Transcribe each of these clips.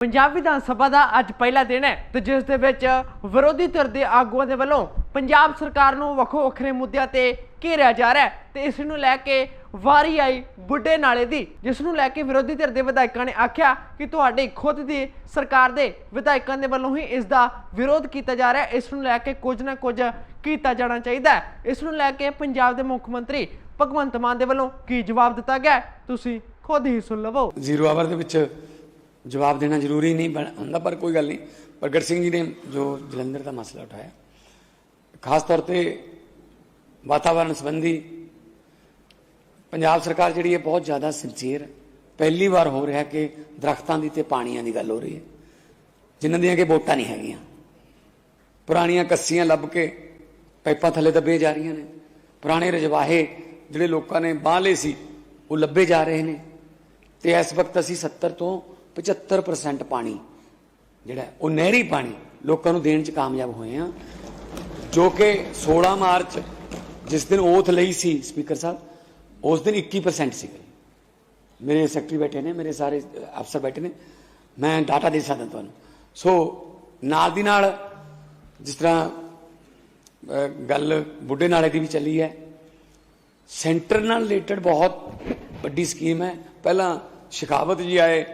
ਪੰਜਾਬ ਵਿਧਾਨ ਸਭਾ ਦਾ ਅੱਜ ਪਹਿਲਾ ਦਿਨ ਹੈ ਤੇ ਜਿਸ ਦੇ ਵਿੱਚ ਵਿਰੋਧੀ ਧਿਰ ਦੇ ਆਗੂਆਂ ਦੇ ਵੱਲੋਂ ਪੰਜਾਬ ਸਰਕਾਰ ਨੂੰ ਵੱਖੋ ਵੱਖਰੇ ਮੁੱਦਿਆਂ ਤੇ ਘੇਰਿਆ ਜਾ ਰਿਹਾ ਹੈ ਤੇ ਇਸ ਨੂੰ ਲੈ ਕੇ ਵਾਰੀ ਆਈ ਬੁੱਢੇ ਨਾਲੇ ਦੀ, ਜਿਸ ਨੂੰ ਲੈ ਕੇ ਵਿਰੋਧੀ ਧਿਰ ਦੇ ਵਿਧਾਇਕਾਂ ਨੇ ਆਖਿਆ ਕਿ ਤੁਹਾਡੀ ਖੁਦ ਦੀ ਸਰਕਾਰ ਦੇ ਵਿਧਾਇਕਾਂ ਦੇ ਵੱਲੋਂ ਹੀ ਇਸ ਦਾ ਵਿਰੋਧ ਕੀਤਾ ਜਾ ਰਿਹਾ ਹੈ। ਇਸ ਨੂੰ ਲੈ ਕੇ ਕੁਝ ਨਾ ਕੁਝ ਕੀਤਾ ਜਾਣਾ ਚਾਹੀਦਾ ਹੈ। ਇਸ ਨੂੰ ਲੈ ਕੇ ਪੰਜਾਬ ਦੇ ਮੁੱਖ ਮੰਤਰੀ ਭਗਵੰਤ ਮਾਨ ਦੇ ਵੱਲੋਂ ਕੀ ਜਵਾਬ ਦਿੱਤਾ ਗਿਆ ਤੁਸੀਂ ਖੁਦ ਹੀ ਸੁਣ ਲਵੋ। ਜ਼ੀਰੋ ਆਵਰ ਦੇ ਵਿੱਚ ਜਵਾਬ ਦੇਣਾ ਜ਼ਰੂਰੀ ਨਹੀਂ ਬਣ- ਹੁੰਦਾ, ਪਰ ਕੋਈ ਗੱਲ ਨਹੀਂ। ਪ੍ਰਗਟ ਸਿੰਘ ਜੀ ਨੇ ਜੋ ਜਲੰਧਰ ਦਾ ਮਸਲਾ ਉਠਾਇਆ, ਖਾਸ ਤੌਰ ਤੇ ਵਾਤਾਵਰਣ ਸੰਬੰਧੀ ਪੰਜਾਬ ਸਰਕਾਰ ਜਿਹੜੀ ਹੈ ਬਹੁਤ ਜ਼ਿਆਦਾ ਸਿੰਸੀਅਰ ਪਹਿਲੀ ਵਾਰ ਹੋ ਰਿਹਾ ਕਿ ਦਰਖਤਾਂ ਦੀ ਤੇ ਪਾਣੀਆਂ ਦੀ ਗੱਲ ਹੋ ਰਹੀ ਹੈ, ਜਿਨ੍ਹਾਂ ਦੀਆਂ ਕਿ ਵੋਟਾਂ ਨਹੀਂ ਹੈਗੀਆਂ। ਪੁਰਾਣੀਆਂ ਕੱਸੀਆਂ ਲੱਭ ਕੇ ਪਾਈਪਾਂ ਥੱਲੇ ਦੱਬੇ ਜਾ ਰਹੀਆਂ ਨੇ। ਪੁਰਾਣੇ ਰਜਵਾਹੇ ਜਿਹੜੇ ਲੋਕਾਂ ਨੇ ਬਾਹ ਲਏ ਸੀ, ਉਹ ਲੱਭੇ ਜਾ ਰਹੇ ਨੇ। ਤੇ ਇਸ ਵਕਤ ਅਸੀਂ 70 ਤੋਂ 75% ਪਾਣੀ, ਜਿਹੜਾ ਉਹ ਨਹਿਰੀ ਪਾਣੀ ਲੋਕਾਂ ਨੂੰ ਦੇਣ 'ਚ ਕਾਮਯਾਬ ਹੋਏ ਆ, ਜੋ ਕਿ 16 ਮਾਰਚ, ਜਿਸ ਦਿਨ ਓਥ ਲਈ ਸੀ ਸਪੀਕਰ ਸਾਹਿਬ, ਉਸ ਦਿਨ 21% ਸੀਗੇ। ਮੇਰੇ ਸੈਕਟਰੀ ਬੈਠੇ ਨੇ, ਮੇਰੇ ਸਾਰੇ ਅਫਸਰ ਬੈਠੇ ਨੇ, ਮੈਂ ਡਾਟਾ ਦੇ ਸਕਦਾ ਤੁਹਾਨੂੰ। ਸੋ ਨਾਲ ਦੀ ਨਾਲ ਜਿਸ ਤਰ੍ਹਾਂ ਗੱਲ ਬੁੱਢੇ ਨਾਲੇ ਦੀ ਵੀ ਚੱਲੀ ਹੈ, ਸੈਂਟਰ ਨਾਲ ਰਿਲੇਟਡ ਬਹੁਤ ਵੱਡੀ ਸਕੀਮ ਹੈ। ਪਹਿਲਾਂ ਸ਼ਿਕਾਵਤ ਜੀ ਆਏ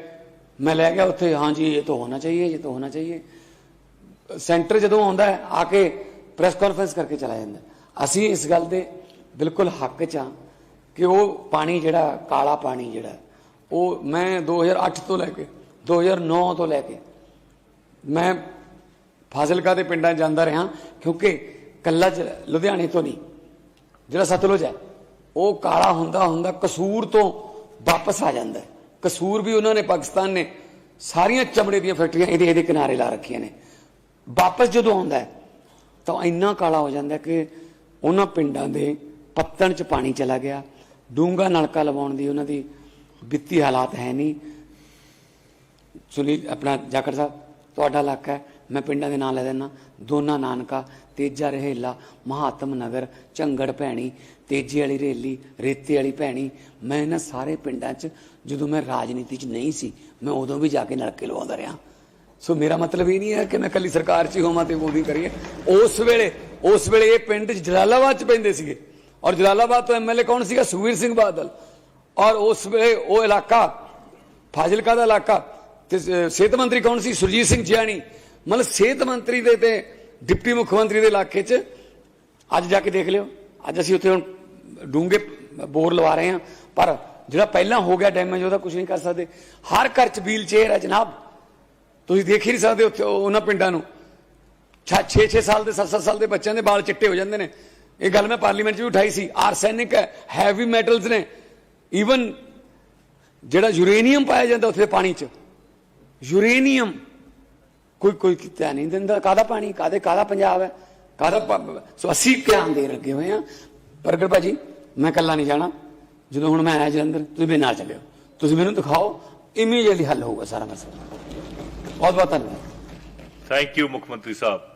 ਮੈਂ ਲੈ ਗਿਆ ਉੱਥੇ, ਹਾਂ ਜੀ, ਇਹ ਤਾਂ ਹੋਣਾ ਚਾਹੀਏ, ਇਹ ਤਾਂ ਹੋਣਾ ਚਾਹੀਏ। ਸੈਂਟਰ ਜਦੋਂ ਆਉਂਦਾ ਹੈ, ਆ ਕੇ ਪ੍ਰੈਸ ਕਾਨਫਰੰਸ ਕਰਕੇ ਚਲਾ ਜਾਂਦਾ ਅਸੀਂ ਇਸ ਗੱਲ ਦੇ ਬਿਲਕੁਲ ਹੱਕ 'ਚ ਹਾਂ ਕਿ ਉਹ ਪਾਣੀ ਜਿਹੜਾ, ਕਾਲਾ ਪਾਣੀ ਜਿਹੜਾ ਉਹ ਮੈਂ 2008 ਤੋਂ ਲੈ ਕੇ 2009 ਤੋਂ ਲੈ ਕੇ, ਮੈਂ ਫਾਜ਼ਿਲਕਾ ਦੇ ਪਿੰਡਾਂ 'ਚ ਜਾਂਦਾ ਰਿਹਾ, ਕਿਉਂਕਿ ਕੱਲਾ ਜ- ਲੁਧਿਆਣੇ ਤੋਂ ਨਹੀਂ, ਜਿਹੜਾ ਸਤਲੁਜ ਹੈ, ਉਹ ਕਾਲਾ ਹੁੰਦਾ ਹੁੰਦਾ ਕਸੂਰ ਤੋਂ ਵਾਪਸ ਆ ਜਾਂਦਾ ਹੈ। ਕਸੂਰ ਵੀ ਉਹਨਾਂ ਨੇ, ਪਾਕਿਸਤਾਨ ਨੇ ਸਾਰੀਆਂ ਚਮੜੇ ਦੀਆਂ ਫੈਕਟਰੀਆਂ ਇਹਦੇ ਇਹਦੇ ਕਿਨਾਰੇ ਲਾ ਰੱਖੀਆਂ ਨੇ। ਵਾਪਸ ਜਦੋਂ ਆਉਂਦਾ ਤਾਂ ਇੰਨਾ ਕਾਲਾ ਹੋ ਜਾਂਦਾ ਕਿ ਉਹਨਾਂ ਪਿੰਡਾਂ ਦੇ ਪੱਤਣ 'ਚ ਪਾਣੀ ਚਲਾ ਗਿਆ। ਡੂੰਗਾ ਨਲਕਾ ਲਵਾਉਣ ਦੀ ਉਹਨਾਂ ਦੀ ਵਿੱਤੀ ਹਾਲਾਤ ਹੈ ਨਹੀਂ। ਸੁਨੀਲ, ਆਪਣਾ ਜਾਖੜ ਸਾਹਿਬ, ਤੁਹਾਡਾ ਇਲਾਕਾ ਹੈ। ਮੈਂ ਪਿੰਡਾਂ ਦੇ ਨਾਂ ਲੈ ਦਿੰਦਾ ਦੋਨਾ ਨਾਨਕਾ, ਤੇਜਾ ਰਹੇਲਾ, ਮਹਾਤਮ ਨਗਰ, ਝੰਗੜ ਭੈਣੀ, ਤੇਜੇ ਵਾਲੀ ਰੇਲੀ, ਰੇਤੇ ਵਾਲੀ ਭੈਣੀ। ਮੈਂ ਇਹਨਾਂ ਸਾਰੇ ਪਿੰਡਾਂ 'ਚ ਜਦੋਂ ਮੈਂ ਰਾਜਨੀਤੀ 'ਚ ਨਹੀਂ ਸੀ, ਮੈਂ ਉਦੋਂ ਵੀ ਜਾ ਕੇ ਨਲਕੇ ਲਵਾਉਂਦਾ ਰਿਹਾ। ਸੋ ਮੇਰਾ ਮਤਲਬ ਇਹ ਨਹੀਂ ਹੈ ਕਿ ਮੈਂ ਕੱਲੀ ਸਰਕਾਰ 'ਚ ਹੀ ਹੋਵਾਂ ਤੇ ਮੋਦੀ ਕਰੀਏ। ਉਸ ਵੇਲੇ ਉਸ ਵੇਲੇ ਇਹ ਪਿੰਡ ਜਲਾਲਾਬਾਦ 'ਚ ਪੈਂਦੇ ਸੀਗੇ। ਔਰ ਜਲਾਲਾਬਾਦ ਤੋਂ ਐਮਐਲਏ ਕੌਣ ਸੀਗਾ? ਸੁਖਵੀਰ ਸਿੰਘ ਬਾਦਲ। ਔਰ ਉਸ ਵੇਲੇ ਉਹ ਇਲਾਕਾ, ਫਾਜ਼ਿਲਕਾ ਦਾ ਇਲਾਕਾ, ਤੇ ਸਿਹਤ ਮੰਤਰੀ ਕੌਣ ਸੀ? ਸੁਰਜੀਤ ਸਿੰਘ ਜਿਆਣੀ। ਮਤਲਬ ਸਿਹਤ ਮੰਤਰੀ ਦੇ ਤੇ ਡਿਪਟੀ ਮੁੱਖ ਮੰਤਰੀ ਦੇ ਇਲਾਕੇ 'ਚ ਅੱਜ ਜਾ ਕੇ ਦੇਖ ਲਿਓ। ਅੱਜ ਅਸੀਂ ਉੱਥੇ ਹੁਣ ਡੂੰਗੇ ਬੋਰ ਲਵਾ ਰਹੇ ਹਾਂ। ਪਰ ਜਿਹੜਾ ਪਹਿਲਾਂ ਹੋ ਗਿਆ ਡੈਮੇਜ, ਉਹਦਾ ਕੁਝ ਨਹੀਂ ਕਰ ਸਕਦੇ। ਹਰ ਘਰ 'ਚ ਵੀਲ ਚੇਅਰ ਹੈ ਜਨਾਬ। ਤੁਸੀਂ ਦੇਖ ਹੀ ਨਹੀਂ ਸਕਦੇ ਉੱਥੇ ਉਹਨਾਂ ਪਿੰਡਾਂ ਨੂੰ। 6-6 ਸਾਲ ਦੇ 7-7 ਸਾਲ ਦੇ ਬੱਚਿਆਂ ਦੇ ਵਾਲ ਚਿੱਟੇ ਹੋ ਜਾਂਦੇ ਨੇ। ਇਹ ਗੱਲ ਮੈਂ ਪਾਰਲੀਮੈਂਟ 'ਚ ਵੀ ਉਠਾਈ ਸੀ। ਆਰਸੈਨਿਕ ਹੈ ਹੈਵੀ ਮੈਟਲਸ ਨੇ। ਈਵਨ ਜਿਹੜਾ ਯੂਰੇਨੀਅਮ ਪਾਇਆ ਜਾਂਦਾ ਉੱਥੇ ਪਾਣੀ 'ਚ। ਯੂਰੇਨੀਅਮ ਕੋਈ ਕੋਈ ਧਿਆਨ ਨਹੀਂ ਦਿੰਦਾ। ਕਾਦਾ ਪਾਣੀ? ਕਾਦੇ ਕਾਦਾ ਪੰਜਾਬ ਹੈ? ਕਾਦਾ ਸੋ ਅਸੀਂ ਧਿਆਨ ਦੇ ਲੱਗੇ ਹੋਏ ਆ? ਪ੍ਰਗਟ ਭਾਜੀ, ਮੈਂ ਕੱਲਾ ਨਹੀਂ ਜਾਣਾ। ਜਦੋਂ ਹੁਣ ਮੈਂ ਆਇਆ ਜਲੰਧਰ, ਤੁਸੀਂ ਮੇਰੇ ਨਾਲ ਚੱਲਿਓ। ਤੁਸੀਂ ਮੈਨੂੰ ਦਿਖਾਓ ਇਮੀਡੀਏਟਲੀ ਹੱਲ ਹੋਊਗਾ ਸਾਰਾ ਮਸਲਾ। ਬਹੁਤ ਬਹੁਤ ਧੰਨਵਾਦ। ਥੈਂਕ ਯੂ ਮੁੱਖ ਮੰਤਰੀ ਸਾਹਿਬ।